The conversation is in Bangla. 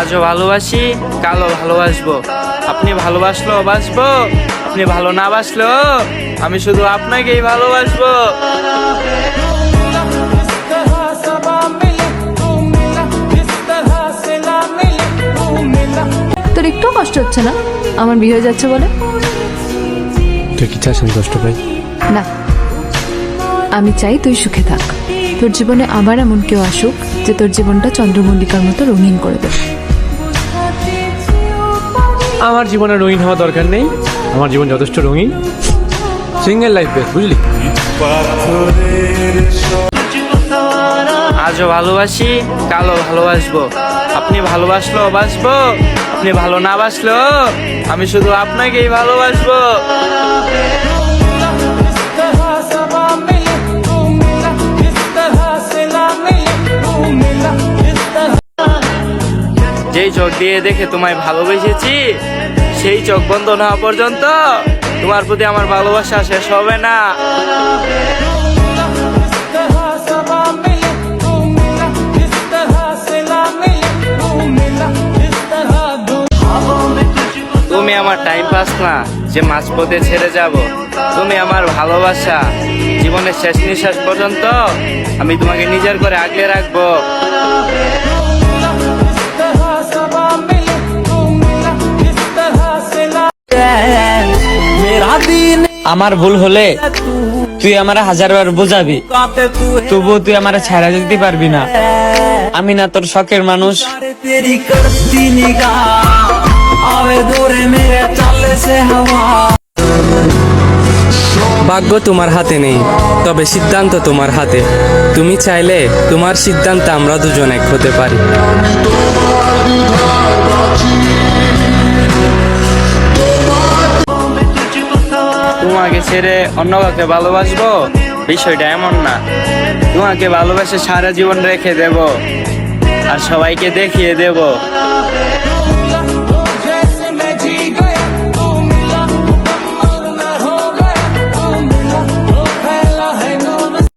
আজও ভালোবাসি কালও ভালোবাসবো। আপনি ভালোবাসলেও বাসবো আপনি ভালো না বাসলেও আমি শুধু আপনাকেই ভালোবাসবো। তোর একটু কষ্ট হচ্ছে না? আমার বিয়ে হয়ে যাচ্ছে বলে? তুই কি চাস আমি কষ্ট পাই? না। আমি চাই তুই সুখে থাক। তোর জীবনে আবার এমন কেউ আসুক যে তোর জীবনটা চন্দ্রমল্লিকার মতো রঙিন করে দেবে। আমার জীবনে রঙিন হওয়া দরকার নেই। আমার জীবন যথেষ্ট রঙিন। সিঙ্গেল লাইফ বেস্ট বুঝলি? আজও ভালোবাসি, কালও ভালোবাসবো। আপনি ভালোবাসলেও বাসবো। আপনি ভালো না বাসলেও আমি শুধু আপনাকেই ভালোবাসবো। যেই চোখ দিয়ে দেখে তোমায় ভালোবেসেছি, সেই চোখ বন্ধ না পর্যন্ত তোমার প্রতি আমার ভালোবাসা শেষ হবে না। তুমি আমার টাইম পাস না, যে মাঝপথে ছেড়ে যাব। তুমি আমার ভালোবাসা, জীবনের শেষ নিঃশ্বাস পর্যন্ত আমি তোমাকে নিজের করে আগলে রাখব। আমার ভুল হলে তুই আমার হাজারবার বোঝাবি। তবু তুই আমার ছাড়া যেতে পারবি না। আমি না তোর শখের মানুষ। ভাগ্য তোমার হাতে নেই, তবে সিদ্ধান্ত তোমার হাতে। তুমি চাইলে তোমার সিদ্ধান্ত আমরা দুজন এক হতে পারি। তোমাকে ছেড়ে অন্য কাউকে ভালোবাসবো? বিষয়টা এমন না। তোমাকে ভালোবাসে সারা জীবন রেখে দেব। আর সবাইকে দেখিয়ে দেব।